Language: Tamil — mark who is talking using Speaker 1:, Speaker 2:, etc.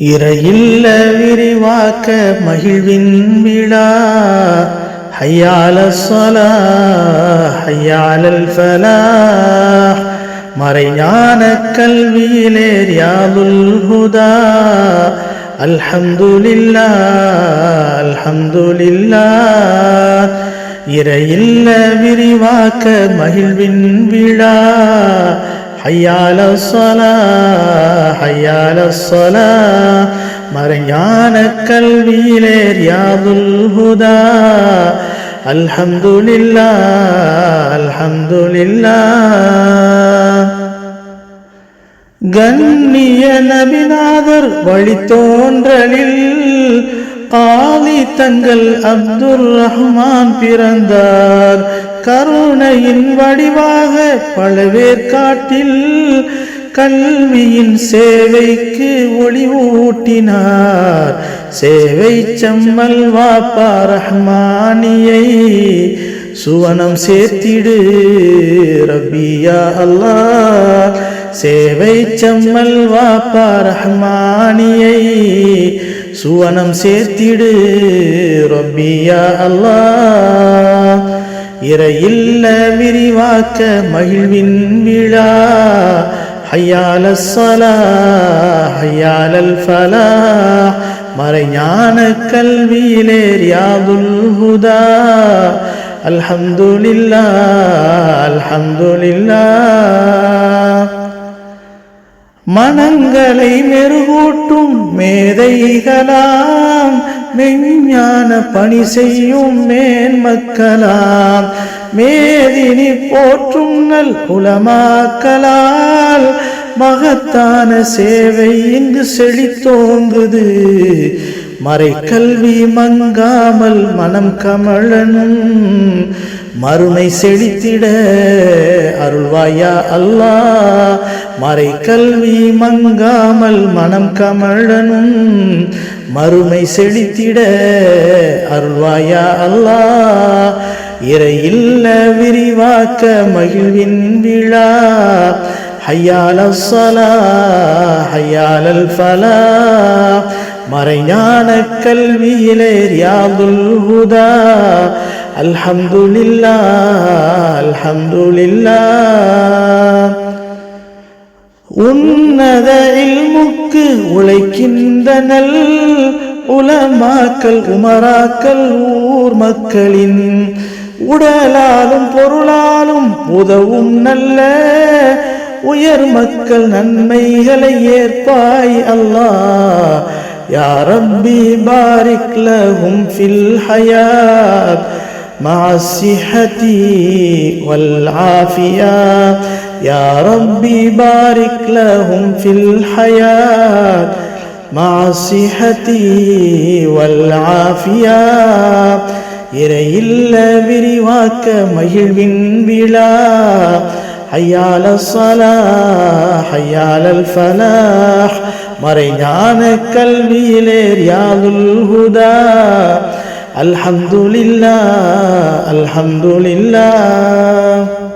Speaker 1: இறையில்ல விரிவாக்க மகிழ்வின் விழா. ஹையால சொலா ஹையாலல் ஃபலா. மறைஞான கல்வியிலேர் யாதுல் ஹுதா. அல்ஹம்துலில்லா அல்ஹம்துலில்லா. இறையில்ல விரிவாக்க மகிழ்வின் விழா. ஹையால சொலா ஹையால சொலா. மறைஞான கல்வியிலே யாதுல் ஹுதா. அல்ஹம்துலில்லா அல்ஹம்துலில்லா. கண்ணிய நபிநாதர் வழித்தோன்றலில் காலி தங்கள் அப்துல் ரஹ்மான் பிறந்தார். கருணையின் வடிவாக பழவேற்காட்டில் கல்வியின் சேவைக்கு ஒளி ஊட்டினார். சேவை செம்மல் வாப்பா ரஹ்மானியை சுவனம் சேர்த்திடு ரபியா அல்லா சேவை செம்மல் வாப்பா ரஹ்மானியை சுவனம் சேர்த்திடு ரபியா அல்லா இறையில்ல விரிவாக்க மகிழ்வின் விழா. ஹையால சலா ஹையாலல் ஃபலா மறைஞான கல்வியிலேர் யாதுல் ஹுதா. அல்ஹம்துலில்லா அல்ஹம்துலில்லா மனங்களை மெருகூட்டும் மேதைகளாம் மெஞ்ஞான பணி செய்யும் மேன்மக்களாம். மேதினி போற்றும் நல் குலமாக்கலால் மகத்தான சேவை இங்கு செழித்தோங்குது. மறைக்கல்வி மங்காமல் மனம் கமழனும் மறுமை செழித்திட அருள்வாயா அல்லா. மறை கல்வி மங்காமல் மனம் கமழனும். மறுமை செழித்திட அருள்வாயா அல்லாஹ் இறையில்ல விரிவாக்க மகிழ்வின் விழா. ஹையால சலா ஹையாலல் ஃபலா மறைஞான கல்வியிலே யாதுல் ஹுதா. அல்ஹம்துலில்லா அல்ஹம்துலில்லா உன்னத இல்முக்கு உழைக்கின்ற நல் உலமாக்கல் உமராக்கல் ஊர் மக்களின் உடலாலும் பொருளாலும் உதவும் நல்ல உயர் மக்கள் நன்மைகளை ஏற்பாய் அல்லாஹ். யாரம்பி பாரிக் லஹும் ஃபில் ஹயாத். مع الصحة والعافية يا ربي بارك لهم في الحياة مع الصحة والعافية இறையில்ல விரிவாக்க மகிழ்வின் விழா ஹையால சலா ஹையாலல் ஃபலாஹ் மறைஞான கல்வியிலேர் யாதுல் ஹுதா அல்ஹம்துலில்லா الحمد لله